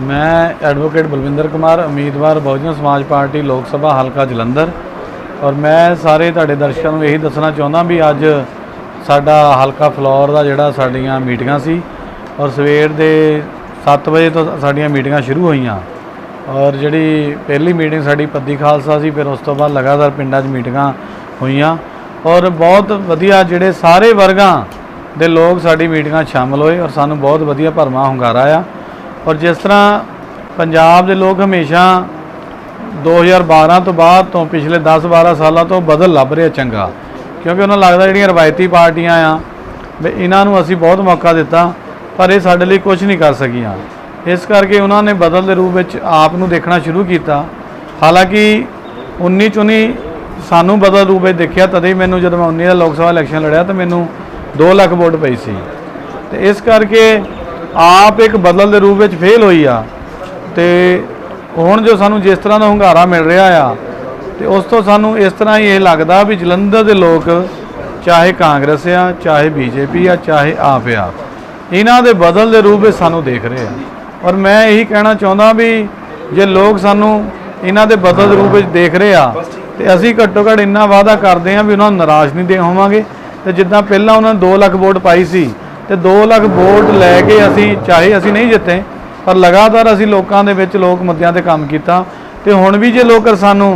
ਮੈਂ ਐਡਵੋਕੇਟ ਬਲਵਿੰਦਰ ਕੁਮਾਰ, ਉਮੀਦਵਾਰ ਬਹੁਜਨ ਸਮਾਜ ਪਾਰਟੀ, ਲੋਕ ਸਭਾ, ਹਲਕਾ ਜਲੰਧਰ। ਔਰ ਮੈਂ ਸਾਰੇ ਤੁਹਾਡੇ ਦਰਸ਼ਕਾਂ ਨੂੰ ਇਹੀ ਦੱਸਣਾ ਚਾਹੁੰਦਾ ਵੀ ਅੱਜ ਸਾਡਾ ਹਲਕਾ ਫਲੋਰ ਦਾ ਜਿਹੜਾ ਸਾਡੀਆਂ ਮੀਟਿੰਗਾਂ ਸੀ ਔਰ ਸਵੇਰ ਦੇ 7 ਵਜੇ ਤੋਂ ਸਾਡੀਆਂ ਮੀਟਿੰਗਾਂ ਸ਼ੁਰੂ ਹੋਈਆਂ। ਔਰ ਜਿਹੜੀ ਪਹਿਲੀ ਮੀਟਿੰਗ ਸਾਡੀ ਪੱਦੀ ਖਾਲਸਾ ਸੀ, ਫਿਰ ਉਸ ਤੋਂ ਬਾਅਦ ਲਗਾਤਾਰ ਪਿੰਡਾਂ 'ਚ ਮੀਟਿੰਗਾਂ ਹੋਈਆਂ। ਔਰ ਬਹੁਤ ਵਧੀਆ ਜਿਹੜੇ ਸਾਰੇ ਵਰਗਾਂ ਦੇ ਲੋਕ ਸਾਡੀ ਮੀਟਿੰਗਾਂ 'ਚ ਸ਼ਾਮਲ ਹੋਏ ਔਰ ਸਾਨੂੰ ਬਹੁਤ ਵਧੀਆ ਭਰਮਾ ਹੁੰਗਾਰਾ ਆ। ਔਰ ਜਿਸ ਤਰ੍ਹਾਂ ਪੰਜਾਬ ਦੇ ਲੋਕ ਹਮੇਸ਼ਾ 2012 ਤੋਂ ਬਾਅਦ ਤੋਂ ਪਿਛਲੇ 10-12 ਸਾਲਾਂ ਤੋਂ ਬਦਲ ਲੱਭ ਰਿਹਾ ਚੰਗਾ। ਕਿਉਂਕਿ ਉਹਨਾਂ ਨੂੰ ਲੱਗਦਾ ਜਿਹੜੀਆਂ ਰਵਾਇਤੀ ਪਾਰਟੀਆਂ ਆ, ਵੀ ਇਹਨਾਂ ਨੂੰ ਅਸੀਂ ਬਹੁਤ ਮੌਕਾ ਦਿੱਤਾ, ਪਰ ਇਹ ਸਾਡੇ ਲਈ ਕੁਝ ਨਹੀਂ ਕਰ ਸਕੀਆਂ। ਇਸ ਕਰਕੇ ਉਹਨਾਂ ਨੇ ਬਦਲ ਦੇ ਰੂਪ ਵਿੱਚ ਆਪ ਨੂੰ ਦੇਖਣਾ ਸ਼ੁਰੂ ਕੀਤਾ। ਹਾਲਾਂਕਿ 19 ਚੁਣੀ ਸਾਨੂੰ ਬਦਲ ਰੂਪ ਵਿੱਚ ਦੇਖਿਆ, ਤਦੇ ਹੀ ਮੈਨੂੰ ਜਦੋਂ ਮੈਂ 19 ਦਾ ਲੋਕ ਸਭਾ ਇਲੈਕਸ਼ਨ ਲੜਿਆ, ਤਾਂ ਮੈਨੂੰ 2 ਲੱਖ ਵੋਟ ਪਈ ਸੀ। ਤੇ ਇਸ ਕਰਕੇ ਆਪ ਇੱਕ ਬਦਲ ਦੇ ਰੂਪ ਵਿੱਚ ਫੇਲ ਹੋਈ ਆ। ਤੇ ਹੁਣ ਜੋ ਸਾਨੂੰ ਜਿਸ ਤਰ੍ਹਾਂ ਦਾ ਹੁੰਗਾਰਾ ਮਿਲ ਰਿਹਾ ਆ, ਤੇ ਉਸ ਤੋਂ ਸਾਨੂੰ ਇਸ ਤਰ੍ਹਾਂ ਹੀ ਇਹ ਲੱਗਦਾ ਵੀ ਜਲੰਧਰ ਦੇ ਲੋਕ, ਚਾਹੇ ਕਾਂਗਰਸ ਆ, ਚਾਹੇ ਬੀਜੇਪੀ ਆ, ਚਾਹੇ ਆਪ ਆ, ਇਹਨਾਂ ਦੇ ਬਦਲ ਦੇ ਰੂਪ ਵਿੱਚ ਸਾਨੂੰ ਦੇਖ ਰਹੇ ਆ। ਔਰ ਮੈਂ ਇਹੀ ਕਹਿਣਾ ਚਾਹੁੰਦਾ ਵੀ ਜੇ ਲੋਕ ਸਾਨੂੰ ਇਹਨਾਂ ਦੇ ਬਦਲ ਦੇ ਰੂਪ ਵਿੱਚ ਦੇਖ ਰਹੇ ਆ, ਤੇ ਅਸੀਂ ਘੱਟੋ ਘੱਟ ਇੰਨਾ ਵਾਅਦਾ ਕਰਦੇ ਆ ਵੀ ਉਹਨਾਂ ਨੂੰ ਨਿਰਾਸ਼ ਨਹੀਂ ਦੇ ਹੋਵਾਂਗੇ। ਤੇ ਜਿੱਦਾਂ ਪਹਿਲਾਂ ਉਹਨਾਂ ਨੇ 2 ਲੱਖ ਵੋਟ ਪਾਈ ਸੀ ਤੇ 2 ਲੱਖ ਵੋਟ ਲੈ ਕੇ ਅਸੀਂ ਚਾਹੇ ਅਸੀਂ ਨਹੀਂ ਜਿੱਤੇ, ਪਰ ਲਗਾਤਾਰ ਅਸੀਂ ਲੋਕਾਂ ਦੇ ਵਿੱਚ ਲੋਕ ਮੁੱਦਿਆਂ ਤੇ ਕੰਮ ਕੀਤਾ। ਤੇ ਹੁਣ ਵੀ ਜੇ ਲੋਕ ਸਾਨੂੰ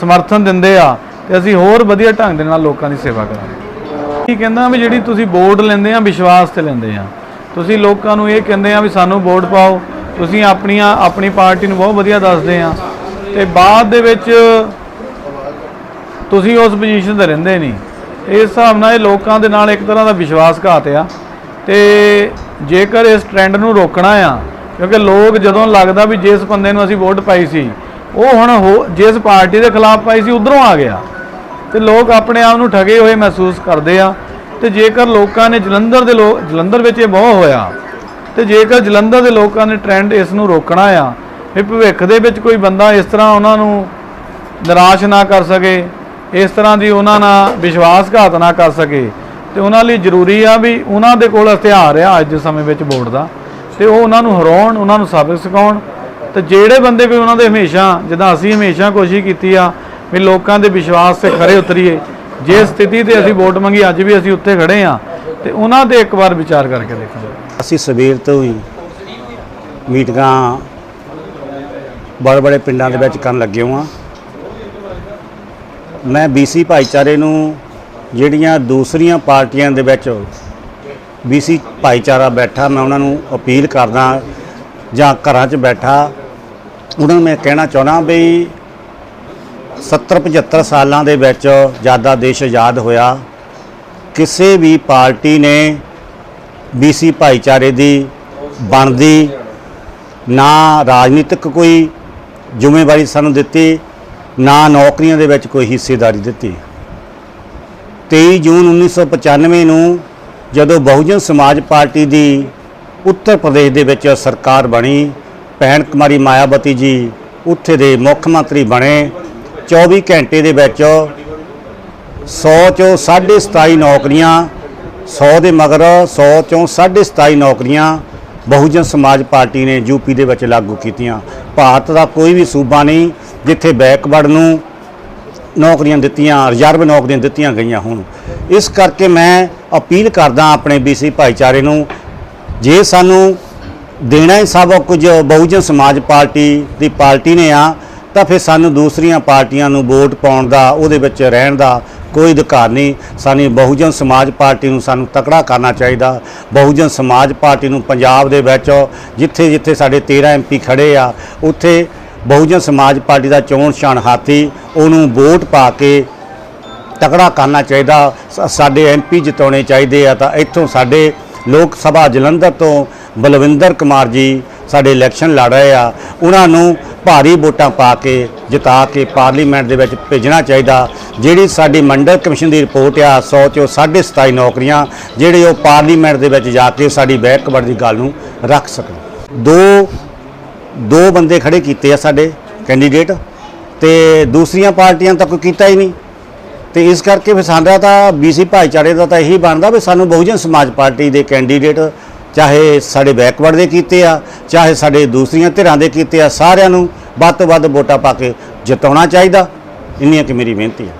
ਸਮਰਥਨ ਦਿੰਦੇ ਆ, ਤੇ ਅਸੀਂ ਹੋਰ ਵਧੀਆ ਢੰਗ ਦੇ ਨਾਲ ਲੋਕਾਂ ਦੀ ਸੇਵਾ ਕਰਾਂਗੇ। ਕੀ ਕਹਿੰਦਾ ਵੀ ਜਿਹੜੀ ਤੁਸੀਂ ਵੋਟ ਲੈਂਦੇ ਆ, ਵਿਸ਼ਵਾਸ ਤੇ ਲੈਂਦੇ ਆ। ਤੁਸੀਂ ਲੋਕਾਂ ਨੂੰ ਇਹ ਕਹਿੰਦੇ ਆ ਵੀ ਸਾਨੂੰ ਵੋਟ ਪਾਓ, ਤੁਸੀਂ ਆਪਣੀਆਂ, ਆਪਣੀ ਪਾਰਟੀ ਨੂੰ ਬਹੁਤ ਵਧੀਆ ਦੱਸਦੇ ਆ। ਤੇ ਬਾਅਦ ਦੇ ਵਿੱਚ ਤੁਸੀਂ ਉਸ ਪੋਜੀਸ਼ਨ ਤੇ ਰਹਿੰਦੇ ਨਹੀਂ। ਇਸ ਹਿਸਾਬ ਨਾਲ ਇਹ ਲੋਕਾਂ ਦੇ ਨਾਲ ਇੱਕ ਤਰ੍ਹਾਂ ਦਾ ਵਿਸ਼ਵਾਸਘਾਤ ਆ। ਤੇ ਜੇਕਰ ਇਸ ਟ੍ਰੈਂਡ ਨੂੰ ਰੋਕਣਾ ਆ, ਕਿਉਂਕਿ ਲੋਕ ਜਦੋਂ ਲੱਗਦਾ ਵੀ ਜਿਸ ਬੰਦੇ ਨੂੰ ਅਸੀਂ ਵੋਟ ਪਾਈ ਸੀ, ਉਹ ਹੁਣ ਹੋ- ਜਿਸ ਪਾਰਟੀ ਦੇ ਖਿਲਾਫ ਪਾਈ ਸੀ, ਉਧਰੋਂ ਆ ਗਿਆ। ਤੇ ਲੋਕ ਆਪਣੇ ਆਪ ਨੂੰ ਠਗੇ ਹੋਏ ਮਹਿਸੂਸ ਕਰਦੇ ਆ। ਤੇ ਜੇਕਰ ਲੋਕਾਂ ਨੇ ਜਲੰਧਰ ਦੇ ਲੋਕ ਜਲੰਧਰ ਵਿੱਚ ਇਹ ਬਹੁਤ ਹੋਇਆ, ਤੇ ਜੇਕਰ ਜਲੰਧਰ ਦੇ ਲੋਕਾਂ ਨੇ ਟ੍ਰੈਂਡ ਇਸ ਨੂੰ ਰੋਕਣਾ ਆ, ਵੀ ਭਵਿੱਖ ਦੇ ਵਿੱਚ ਕੋਈ ਬੰਦਾ ਇਸ ਤਰ੍ਹਾਂ ਉਹਨਾਂ ਨੂੰ ਨਿਰਾਸ਼ ਨਾ ਕਰ ਸਕੇ ਇਸ ਤਰ੍ਹਾਂ ਦੀ ਉਹਨਾਂ ਨਾਲ ਵਿਸ਼ਵਾਸਘਾਤ ਨਾ ਕਰ ਸਕੇ ਤੇ ਉਹਨਾਂ ਲਈ ਜ਼ਰੂਰੀ ਆ ਵੀ ਉਹਨਾਂ ਦੇ ਕੋਲ ਹਥਿਆਰ ਆ ਅੱਜ ਦੇ ਸਮੇਂ ਵਿੱਚ ਵੋਟ ਦਾ ਤੇ ਉਹ ਉਹਨਾਂ ਨੂੰ ਹਰਾਉਣ, ਉਹਨਾਂ ਨੂੰ ਸਾਬਿਤ ਸਿਖਾਉਣ ਤੇ ਜਿਹੜੇ ਬੰਦੇ ਵੀ ਉਹਨਾਂ ਦੇ ਹਮੇਸ਼ਾ, ਜਿੱਦਾਂ ਅਸੀਂ ਹਮੇਸ਼ਾ ਕੋਸ਼ਿਸ਼ ਕੀਤੀ ਆ ਵੀ ਲੋਕਾਂ ਦੇ ਵਿਸ਼ਵਾਸ ਤੇ ਖਰੇ ਉਤਰੀਏ, ਜੇ ਸਥਿਤੀ ਤੇ ਅਸੀਂ ਵੋਟ ਮੰਗੀ, ਅੱਜ ਵੀ ਅਸੀਂ ਉੱਥੇ ਖੜੇ ਆ ਤੇ ਉਹਨਾਂ ਤੇ ਇੱਕ ਵਾਰ ਵਿਚਾਰ ਕਰਕੇ ਦੇਖਾਂਗੇ। ਅਸੀਂ ਸਵੇਰ ਤੋਂ ਹੀ ਮੀਟਿੰਗਾਂ ਬੜੇ ਬੜੇ ਪਿੰਡਾਂ ਦੇ ਵਿੱਚ ਕਰਨ ਲੱਗੇ ਹਾਂ ਮੈਂ ਬੀਸੀ ਭਾਈਚਾਰੇ ਨੂੰ ਜਿਹੜੀਆਂ ਦੂਸਰੀਆਂ ਪਾਰਟੀਆਂ ਦੇ ਵਿੱਚ ਬੀਸੀ ਭਾਈਚਾਰਾ ਬੈਠਾ, ਮੈਂ ਉਹਨਾਂ ਨੂੰ ਅਪੀਲ ਕਰਦਾ ਜਾਂ ਘਰਾਂ 'ਚ ਬੈਠਾ, ਉਹਨਾਂ ਨੂੰ ਮੈਂ ਕਹਿਣਾ ਚਾਹੁੰਦਾ ਵੀ 70 75 ਸਾਲਾਂ ਦੇ ਵਿੱਚ ਜ਼ਿਆਦਾ ਦੇਸ਼ ਆਜ਼ਾਦ ਹੋਇਆ, ਕਿਸੇ ਵੀ ਪਾਰਟੀ ਨੇ ਬੀਸੀ ਭਾਈਚਾਰੇ ਦੀ ਬਣਦੀ ਨਾ ਰਾਜਨੀਤਿਕ ਕੋਈ ਜ਼ਿੰਮੇਵਾਰੀ ਸਾਨੂੰ ਦਿੱਤੀ ਨਾ ਨੌਕਰੀਆਂ ਦੇ ਵਿੱਚ ਕੋਈ ਹਿੱਸੇਦਾਰੀ ਦਿੱਤੀ। 23 ਜੂਨ 1995 ਨੂੰ ਜਦੋਂ ਬਹੁਜਨ ਸਮਾਜ ਪਾਰਟੀ ਦੀ ਉੱਤਰ ਪ੍ਰਦੇਸ਼ ਦੇ ਵਿੱਚ ਸਰਕਾਰ ਬਣੀ, ਭੈਣ ਕੁਮਾਰੀ ਮਾਇਆਵਤੀ ਜੀ ਉੱਥੇ ਦੇ ਮੁੱਖ ਮੰਤਰੀ ਬਣੇ। 24 ਘੰਟੇ ਦੇ ਵਿੱਚ 100 ਚੋਂ 27.5 ਨੌਕਰੀਆਂ 100 ਦੇ ਮਗਰ 100 ਚੋਂ 27.5 ਨੌਕਰੀਆਂ ਬਹੁਜਨ ਸਮਾਜ ਪਾਰਟੀ ਨੇ ਯੂਪੀ ਦੇ ਵਿੱਚ ਲਾਗੂ ਕੀਤੀਆਂ। ਭਾਰਤ ਦਾ ਕੋਈ ਵੀ ਸੂਬਾ ਨਹੀਂ ਜਿੱਥੇ ਬੈਕਵਰਡ ਨੂੰ ਨੌਕਰੀਆਂ ਦਿੱਤੀਆਂ, ਰਿਜ਼ਰਵ ਨੌਕਰੀਆਂ ਦਿੱਤੀਆਂ ਗਈਆਂ ਹੁਣ। ਇਸ ਕਰਕੇ ਮੈਂ ਅਪੀਲ ਕਰਦਾ ਆਪਣੇ ਬੀਸੀ ਭਾਈਚਾਰੇ ਨੂੰ, ਜੇ ਸਾਨੂੰ ਦੇਣਾ ਹੀ ਸਭ ਕੁਝ ਬਹੁਜਨ ਸਮਾਜ ਪਾਰਟੀ ਦੀ ਪਾਰਟੀ ਨੇ ਆ, ਤਾਂ ਫਿਰ ਸਾਨੂੰ ਦੂਸਰੀਆਂ ਪਾਰਟੀਆਂ ਨੂੰ ਵੋਟ ਪਾਉਣ ਦਾ, ਉਹਦੇ ਵਿੱਚ ਰਹਿਣ ਦਾ ਕੋਈ ਅਧਿਕਾਰ ਨਹੀਂ। ਸਾਨੂੰ ਬਹੁਜਨ ਸਮਾਜ ਪਾਰਟੀ ਨੂੰ ਸਾਨੂੰ ਤਕੜਾ ਕਰਨਾ ਚਾਹੀਦਾ। ਬਹੁਜਨ ਸਮਾਜ ਪਾਰਟੀ ਨੂੰ ਪੰਜਾਬ ਦੇ ਵਿੱਚ ਜਿੱਥੇ ਜਿੱਥੇ ਸਾਡੇ 13 ਐਮਪੀ ਖੜੇ ਆ, ਉੱਥੇ ਬਹੁਜਨ ਸਮਾਜ ਪਾਰਟੀ ਦਾ ਚੋਣ ਨਿਸ਼ਾਨ ਹਾਥੀ, ਉਹਨੂੰ ਵੋਟ ਪਾ ਕੇ ਤਕੜਾ ਕਰਨਾ ਚਾਹੀਦਾ। ਸ- ਸਾਡੇ ਐਮਪੀ ਜਿਤਾਉਣੇ ਚਾਹੀਦੇ ਆ ਤਾਂ ਇੱਥੋਂ ਸਾਡੇ ਲੋਕ ਸਭਾ ਜਲੰਧਰ ਤੋਂ ਬਲਵਿੰਦਰ ਕੁਮਾਰ ਜੀ ਸਾਡੇ ਇਲੈਕਸ਼ਨ ਲੜ ਰਹੇ ਆ। ਉਹਨਾਂ ਨੂੰ ਭਾਰੀ ਵੋਟਾਂ ਪਾ ਕੇ, ਜਿਤਾ ਕੇ ਪਾਰਲੀਮੈਂਟ ਦੇ ਵਿੱਚ ਭੇਜਣਾ ਚਾਹੀਦਾ। ਜਿਹੜੀ ਸਾਡੀ ਮੰਡਲ ਕਮਿਸ਼ਨ ਦੀ ਰਿਪੋਰਟ ਆ 100 ਚੋਂ 27.5 ਨੌਕਰੀਆਂ, ਜਿਹੜੇ ਉਹ ਪਾਰਲੀਮੈਂਟ ਦੇ ਵਿੱਚ ਜਾ ਕੇ ਸਾਡੀ ਬੈਕਵਰਡ ਦੀ ਗੱਲ ਨੂੰ ਰੱਖ ਸਕਣ। ਦੋ ਦੋ ਬੰਦੇ ਖੜੇ ਕੀਤੇ ਆ ਸਾਡੇ ਕੈਂਡੀਡੇਟ ਤੇ ਦੂਸਰੀਆਂ ਪਾਰਟੀਆਂ ਤਾਂ ਕੋਈ ਕੀਤਾ ਹੀ ਨਹੀਂ। ਤੇ ਇਸ ਕਰਕੇ ਫਿਰ ਸਾਡਾ ਤਾਂ ਬੀਸੀ ਭਾਈਚਾਰੇ ਦਾ ਤਾਂ ਇਹੀ ਬਣਦਾ ਵੀ ਸਾਨੂੰ ਬਹੁਜਨ ਸਮਾਜ ਪਾਰਟੀ ਦੇ ਕੈਂਡੀਡੇਟ ਚਾਹੇ ਸਾਡੇ ਬੈਕਵਰਡ ਦੇ ਕੀਤੇ ਆ, ਚਾਹੇ ਸਾਡੇ ਦੂਸਰੀਆਂ ਧਿਰਾਂ ਦੇ ਕੀਤੇ ਆ, ਸਾਰਿਆਂ ਨੂੰ ਵੱਧ ਤੋਂ ਵੱਧ ਵੋਟਾਂ ਪਾ ਕੇ ਜਿਤਾਉਣਾ ਚਾਹੀਦਾ। ਇੰਨੀਆਂ ਕਿ ਮੇਰੀ ਬੇਨਤੀ ਹੈ